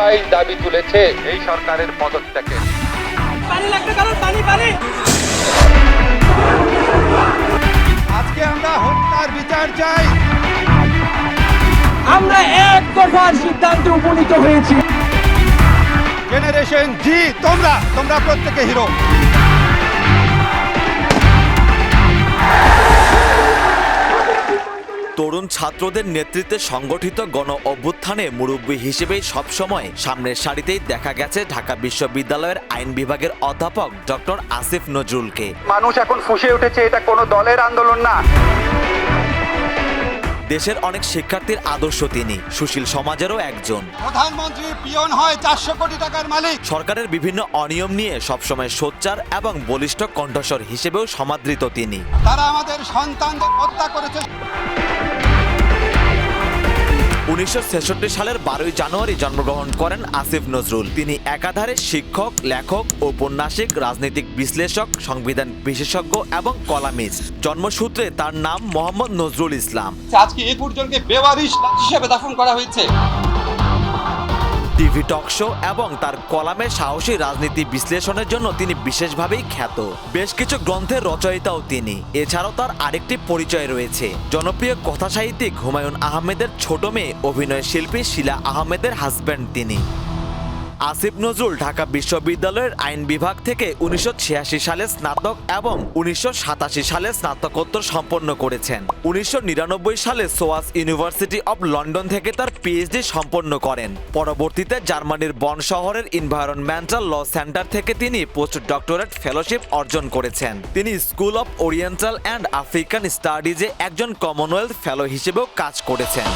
সবাই দাবি তুলেছে এই সরকারের পদত্যাগে পানি লাগবে কারণ পানি পানি আজকে আমরা হত্যার বিচার চাই। আমরা এক দফার সিদ্ধান্তে উপনীত হয়েছি। জেনারেশন জি তোমরা তোমরা প্রত্যেকে হিরো। তরুণ ছাত্রদের নেতৃত্বে সংগঠিত গণ অভ্যুত্থানে মুরব্বী হিসেবে সবসময় সামনের সারিতেই দেখা গেছে ঢাকা বিশ্ববিদ্যালয়ের আইন বিভাগের অধ্যাপক ডক্টর আসিফ নজরুলকে। মানুষ এখন ফুসে উঠেছে এটা কোনো দলের আন্দোলন না। দেশের অনেক শিক্ষার্থীর আদর্শ তিনি সুশীল সমাজেরও একজন। প্রধানমন্ত্রী পিয়ন হয় চারশো কোটি টাকার মালিক। সরকারের বিভিন্ন অনিয়ম নিয়ে সবসময় সোচ্চার এবং বলিষ্ঠ কণ্ঠস্বর হিসেবেও সমাদৃত তিনি। তারা আমাদের সন্তানদের হত্যা করেছে। উনিশশো ছেষট্টি সালের বারোই জানুয়ারি জন্মগ্রহণ করেন আসিফ নজরুল। তিনি একাধারে শিক্ষক, লেখক ঔপন্যাসিক রাজনৈতিক বিশ্লেষক, সংবিধান বিশেষজ্ঞ এবং কলামিজ জন্মসূত্রে তার নাম মোহাম্মদ নজরুল ইসলাম। আজকে এই পর্যন্ত বেওয়ারিশ হিসেবে দাফন করা হয়েছে। টিভি টক শো এবং তার কলামে সাহসী রাজনীতি বিশ্লেষণের জন্য তিনি বিশেষভাবেই খ্যাত। বেশ কিছু গ্রন্থের রচয়িতাও তিনি। এছাড়াও তার আরেকটি পরিচয় রয়েছে। জনপ্রিয় কথাসাহিত্যিক হুমায়ুন আহমেদের ছোট মেয়ে অভিনয় শিল্পী শিলা আহমেদের হাজব্যান্ড তিনি। আসিফ নজরুল ঢাকা বিশ্ববিদ্যালয়ের আইন বিভাগ থেকে উনিশশো ছিয়াশি সালে স্নাতক এবং উনিশশো সাতাশি সালে স্নাতকোত্তর সম্পন্ন করেছেন। উনিশশো নিরানব্বই সালে সোয়াস ইউনিভার্সিটি অব লন্ডন থেকে তার পিএইচডি সম্পন্ন করেন। পরবর্তীতে জার্মানির বন শহরের ইনভায়রনমেন্টাল ল সেন্টার থেকে তিনি পোস্ট ডক্টরেট ফেলোশিপ অর্জন করেছেন। তিনি school of oriental and African স্টাডিজে একজন কমনওয়েলথ ফেলো হিসেবেও কাজ করেছেন।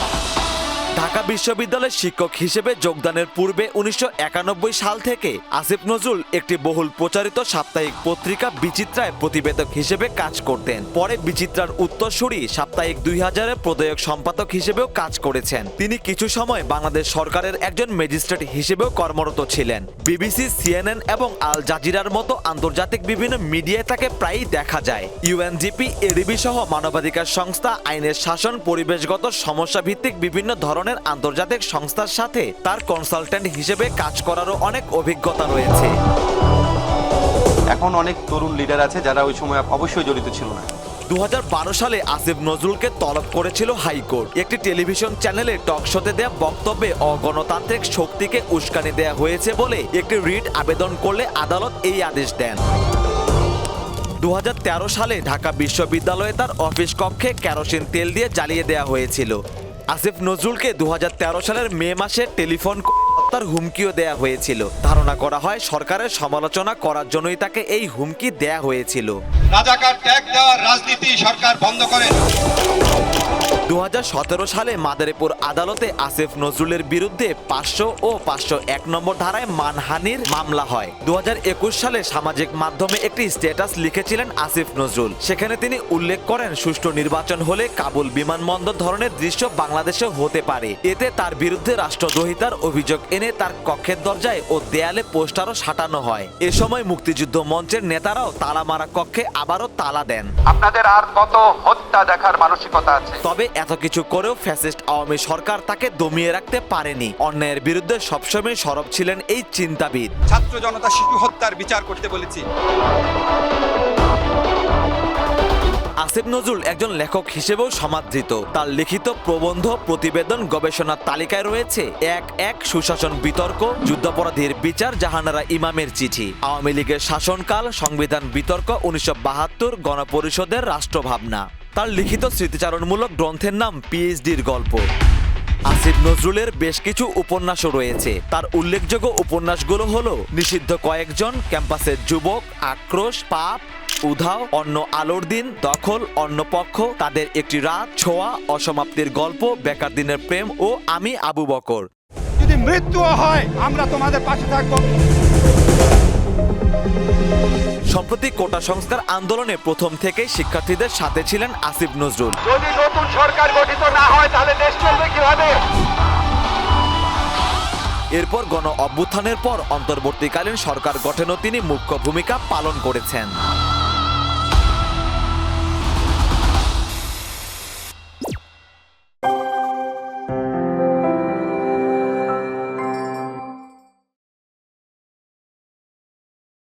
ঢাকা বিশ্ববিদ্যালয়ের শিক্ষক হিসেবে যোগদানের পূর্বে উনিশশো একানব্বই সাল থেকে আসিফ নজরুল একটি বহুল প্রচারিত সাপ্তাহিক পত্রিকা বিচিত্রায় প্রতিবেদক হিসেবে কাজ করতেন। পরে বিচিত্রার উত্তরসূরি সাপ্তাহিক দুই হাজারের প্রদায়ক সম্পাদক হিসেবেও কাজ করেছেন। তিনি কিছু সময় বাংলাদেশ সরকারের একজন ম্যাজিস্ট্রেট হিসেবেও কর্মরত ছিলেন। বিবিসি, সিএনএন এবং আল জাজিরার মতো আন্তর্জাতিক বিভিন্ন মিডিয়ায় তাকে প্রায়ই দেখা যায়। ইউএনজিপি, এডিবি সহ মানবাধিকার সংস্থা, আইনের শাসন, পরিবেশগত সমস্যা ভিত্তিক বিভিন্ন ধরনের আন্তর্জাতিক সংস্থার সাথে তার কনসালট্যান্ট হিসেবে কাজ করারও অনেক অভিজ্ঞতা রয়েছে। এখন অনেক তরুণ লিডার আছে যারা ওই সময় অবশ্যই জড়িত ছিল না। দুহাজার বারো সালে আসিফ নজরুলকে তলব করেছিল হাইকোর্ট। একটি টেলিভিশন চ্যানেলে টক শোতে দেয়া বক্তব্যে অগণতান্ত্রিক শক্তিকে উস্কানি দেয়া হয়েছে বলে একটি রিট আবেদন করলে আদালত এই আদেশ দেন। দু হাজার তেরো সালে ঢাকা বিশ্ববিদ্যালয়ে তার অফিস কক্ষে কেরোসিন তেল দিয়ে জ্বালিয়ে দেয়া হয়েছিল। আসিফ নজরুলকে দু হাজার তেরো সালের মে মাসে টেলিফোন হত্যার হুমকিও দেয়া হয়েছিল। ধারণা করা হয় সরকারের সমালোচনা করার জন্যই তাকে এই হুমকি দেয়া হয়েছিল। রাজাকার ট্যাগ দেওয়ার রাজনীতি সরকার বন্ধ করে। দু হাজার সতেরো সালে মাদারীপুর আদালতে আসিফ নজরুলের বিরুদ্ধে পাঁচশো ও পাঁচশো এক নম্বর ধারায় মানহানির মামলা হয়। দু সালে সামাজিক মাধ্যমে একটি স্ট্যাটাস লিখেছিলেন আসিফ নজরুল। সেখানে তিনি উল্লেখ করেন সুষ্ঠু নির্বাচন হলে কাবুল বিমানবন্দর ধরনের দৃশ্য বাংলাদেশে হতে পারে। এতে তার বিরুদ্ধে রাষ্ট্রদ্রোহিতার অভিযোগ এনে তার কক্ষের দরজায় ও দেয়ালে পোস্টারও সাটানো হয়। এ সময় মুক্তিযুদ্ধ মঞ্চের নেতারাও তালা মারা কক্ষে আবারও তালা দেন। আপনাদের আর কত হত্যা দেখার মানসিকতা আছে? তবে এত কিছু করেও ফ্যাসিস্ট আওয়ামী সরকার তাকে দমিয়ে রাখতে পারেনি। অন্যায়ের বিরুদ্ধে সবসময় সরব ছিলেন এই চিন্তাবিদ। ছাত্র জনতা শিশু হত্যার বিচার করতে বলেছি। আসিফ নজরুল একজন লেখক হিসেবেও সমাদৃত। তার লিখিত প্রবন্ধ প্রতিবেদন গবেষণার তালিকায় রয়েছে এক এক সুশাসন বিতর্ক যুদ্ধাপরাধীর বিচার জাহানারা ইমামের চিঠি। আওয়ামী লীগের শাসনকাল সংবিধান বিতর্ক উনিশশো বাহাত্তর গণপরিষদের রাষ্ট্রভাবনা। তার লিখিত স্মৃতিচারণমূলক গ্রন্থের নাম পিএইচডির গল্প। আসিফ নজরুলের বেশ কিছু উপন্যাসও রয়েছে। তার উল্লেখযোগ্য উপন্যাসগুলো হলো, নিষিদ্ধ কয়েকজন, ক্যাম্পাসের যুবক, আক্রোশ, পাপ, উধাও, অন্য আলোর দিন, দখল, অন্য পক্ষ, তাদের একটি রাত, ছোঁয়া, অসমাপ্তির গল্প, বেকার দিনের প্রেম ও আমি আবু বকর। যদি মৃত্যুও হয়, আমরা তোমাদের পাশে থাকব। সম্প্রতি কোটা সংস্কার আন্দোলনে প্রথম থেকেই শিক্ষার্থীদের সাথে ছিলেন আসিফ নজরুল। যদি নতুন সরকার গঠিত না হয় তাহলে দেশ চলবে কীভাবে? এরপর গণ অভ্যুত্থানের পর অন্তর্বর্তীকালীন সরকার গঠনেও তিনি মুখ্য ভূমিকা পালন করেছেন।